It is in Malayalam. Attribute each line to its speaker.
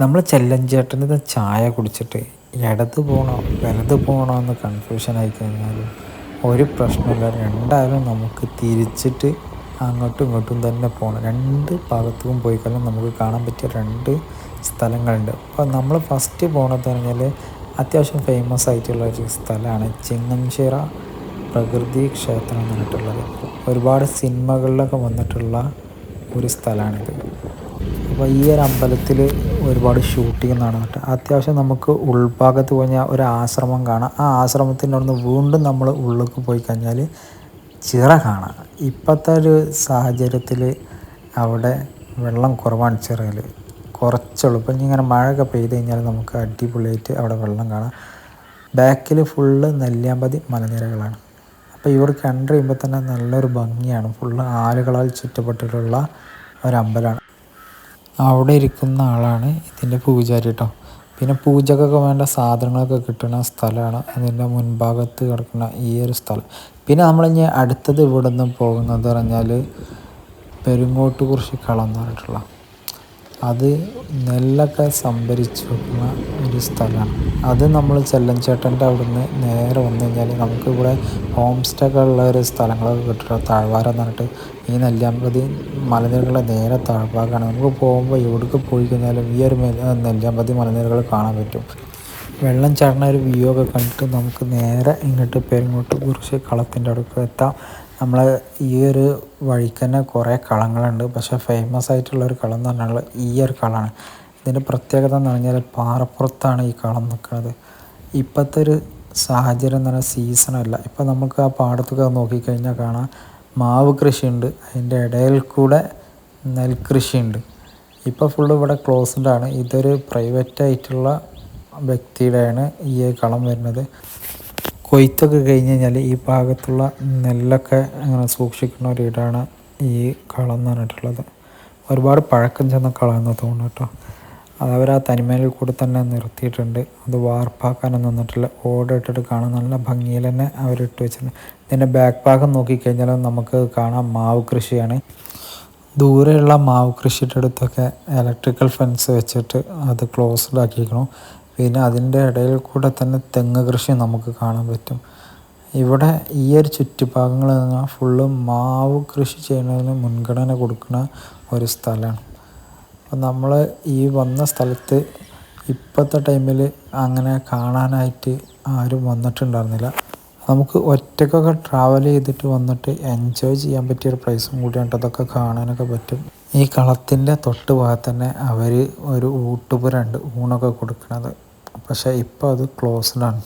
Speaker 1: നമ്മൾ ചെല്ലഞ്ചേട്ടന്റെ ചായ കുടിച്ചിട്ട് ഇടത് പോകണോ വലത് പോകണോ എന്ന് കൺഫ്യൂഷൻ ആയി കഴിഞ്ഞാൽ ഒരു പ്രശ്നമില്ല. രണ്ടായാലും നമുക്ക് തിരിച്ചിട്ട് അങ്ങോട്ടും ഇങ്ങോട്ടും തന്നെ പോകണം രണ്ട് ഭാഗത്തും പോയി കഴിഞ്ഞാൽ നമുക്ക് കാണാൻ പറ്റിയ രണ്ട് സ്ഥലങ്ങളുണ്ട്. അപ്പോൾ നമ്മൾ ഫസ്റ്റ് പോകണമെന്ന് പറഞ്ഞാൽ അത്യാവശ്യം ഫേമസ് ആയിട്ടുള്ള ഒരു സ്ഥലമാണ് ചിങ്ങംചിറ പ്രകൃതി ക്ഷേത്രം എന്ന് പറഞ്ഞിട്ടുള്ളത്. ഒരുപാട് സിനിമകളിലൊക്കെ വന്നിട്ടുള്ള ഒരു സ്ഥലമാണിത്. അപ്പോൾ ഈ ഒരു അമ്പലത്തിൽ ഒരുപാട് ഷൂട്ടിങ് നടന്നിട്ട് അത്യാവശ്യം നമുക്ക് ഉൾഭാഗത്ത് കഴിഞ്ഞാൽ ഒരു ആശ്രമം കാണാം. ആ ആശ്രമത്തിന്റെ അവിടെ നിന്ന് വീണ്ടും നമ്മൾ ഉള്ളിലേക്ക് പോയി കഴിഞ്ഞാൽ ചിറ കാണാം. ഇപ്പോഴത്തെ ഒരു സാഹചര്യത്തിൽ അവിടെ വെള്ളം കുറവാണ് ചിറയിൽ കുറച്ചുള്ളൂ. ഇപ്പം ഇങ്ങനെ മഴയൊക്കെ പെയ്ത് കഴിഞ്ഞാൽ നമുക്ക് അടിപൊളിയായിട്ട് അവിടെ വെള്ളം കാണാം. ബാക്കിൽ ഫുള്ള് നെല്ലിയാമ്പതി മലനിരകളാണ്. അപ്പോൾ ഇവർക്ക് എന്റർ ചെയ്യുമ്പോൾ തന്നെ നല്ലൊരു ഭംഗിയാണ്. ഫുള്ള് ആലുകളാൽ ചുറ്റപ്പെട്ടിട്ടുള്ള ഒരമ്പലമാണ് അവിടെ ഇരിക്കുന്ന ആളാണ് ഇതിന്റെ പൂജാരി കേട്ടോ പിന്നെ പൂജക്കൊക്കെ വേണ്ട സാധനങ്ങളൊക്കെ കിട്ടുന്ന സ്ഥലമാണ് അതിന്റെ മുൻഭാഗത്ത് കിടക്കുന്ന ഈ ഒരു സ്ഥലം. പിന്നെ നമ്മൾ ഇനി അടുത്തത് ഇവിടെ നിന്ന് പോകുന്നത് പറഞ്ഞാൽ പെരുങ്ങോട്ട് കുറിച്ച് കളം എന്ന് പറഞ്ഞിട്ടുള്ള അത് നെല്ലൊക്കെ സംഭരിച്ച് വെക്കുന്ന ഒരു സ്ഥലമാണ്. അത് നമ്മൾ ചെല്ലൻചേട്ടന്റെ അവിടുന്ന് നേരെ വന്നു കഴിഞ്ഞാൽ നമുക്കിവിടെ ഹോം സ്റ്റേ ഉള്ള ഒരു സ്ഥലങ്ങളൊക്കെ കിട്ടുക താഴ്വാരം എന്ന് പറഞ്ഞിട്ട് ഈ നെല്ലിയാമ്പതി മലനിരകളുടെ നേരെ താഴ്ഭാഗമാണ് നമുക്ക് പോകുമ്പോൾ എവിടേക്ക് പോയി കഴിഞ്ഞാലും ഈ ഒരു നെല്ലിയാമ്പതി മലനിരകൾ കാണാൻ പറ്റും. വെള്ളം ചാടുന്ന ഒരു വ്യൂ ഒക്കെ കണ്ടിട്ട് നമുക്ക് നേരെ ഇങ്ങോട്ട് പെരുങ്ങോട്ട് കുറിച്ച് കളത്തിന്റെ അടുക്ക് എത്താം. നമ്മൾ ഈ ഒരു വഴിക്ക് തന്നെ കുറേ കളങ്ങളുണ്ട്. പക്ഷേ ഫേമസ് ആയിട്ടുള്ള ഒരു കളം എന്ന് പറഞ്ഞാൽ ഈ ഒരു കളമാണ് ഇതിന്റെ പ്രത്യേകത എന്ന് പറഞ്ഞാൽ പാറപ്പുറത്താണ് ഈ കളം നിൽക്കുന്നത്. ഇപ്പോഴത്തെ ഒരു സാഹചര്യം എന്ന് പറഞ്ഞാൽ സീസണല്ല ഇപ്പം നമുക്ക് ആ പാടത്തൊക്കെ നോക്കിക്കഴിഞ്ഞാൽ കാണാം. മാവ് കൃഷിയുണ്ട്. അതിന്റെ ഇടയിൽ കൂടെ നെൽകൃഷിയുണ്ട് ഇപ്പോൾ ഫുള്ള് ഇവിടെ ക്ലോസ്ഡ് ആണ്. ഇതൊരു പ്രൈവറ്റ് ആയിട്ടുള്ള വ്യക്തിയുടെയാണ് ഈ കളം വരുന്നത്. കൊയ്ത്തൊക്കെ കഴിഞ്ഞ് കഴിഞ്ഞാൽ ഈ ഭാഗത്തുള്ള നെല്ലൊക്കെ അങ്ങനെ സൂക്ഷിക്കുന്ന ഒരു ഇടാണ് ഈ കളം എന്ന് പറഞ്ഞിട്ടുള്ളത്. ഒരുപാട് പഴക്കം ചെന്ന കളം എന്ന് തോന്നുന്നു കേട്ടോ. അത് അവർ ആ തനിമയിൽ കൂടെ തന്നെ നിർത്തിയിട്ടുണ്ട്. അത് വാർപ്പാക്കാനും നിന്നിട്ടില്ല. ഓട് ഇട്ടിട്ട് കാണാൻ നല്ല ഭംഗിയിൽ തന്നെ അവർ ഇട്ട് വെച്ചിട്ടുണ്ട്. ഇതിന്റെ ബാക്ക് ഭാഗം നോക്കിക്കഴിഞ്ഞാൽ നമുക്ക് കാണാം മാവ് കൃഷിയാണ്. ദൂരെയുള്ള മാവ് കൃഷിയുടെ അടുത്തൊക്കെ ഇലക്ട്രിക്കൽ ഫെൻസ് വെച്ചിട്ട് അത് ക്ലോസ്ഡ് ആക്കിയിരിക്കണം പിന്നെ അതിന്റെ ഇടയിൽ കൂടെ തന്നെ തെങ്ങ് കൃഷി നമുക്ക് കാണാൻ പറ്റും. ഇവിടെ ഈ ഒരു ചുറ്റുഭാഗങ്ങൾ പറഞ്ഞാൽ ഫുള്ള് മാവ് കൃഷി ചെയ്യുന്നതിന് മുൻഗണന കൊടുക്കുന്ന ഒരു സ്ഥലമാണ്. അപ്പം നമ്മൾ ഈ വന്ന സ്ഥലത്ത് ഇപ്പോഴത്തെ ടൈമിൽ അങ്ങനെ കാണാനായിട്ട് ആരും വന്നിട്ടുണ്ടായിരുന്നില്ല. നമുക്ക് ഒറ്റക്കൊക്കെ ട്രാവൽ ചെയ്തിട്ട് വന്നിട്ട് എൻജോയ് ചെയ്യാൻ പറ്റിയ ഒരു പ്ലേസും കൂടിയാണ് അതൊക്കെ കാണാനൊക്കെ പറ്റും. ഈ കളത്തിന്റെ തൊട്ട് ഭാഗത്ത് തന്നെ അവർ ഒരു ഊട്ടുപുര ഉണ്ട് ഊണൊക്കെ കൊടുക്കുന്നത്. പക്ഷേ ഇപ്പോൾ അത് ക്ലോസ്ഡ് ആണ്.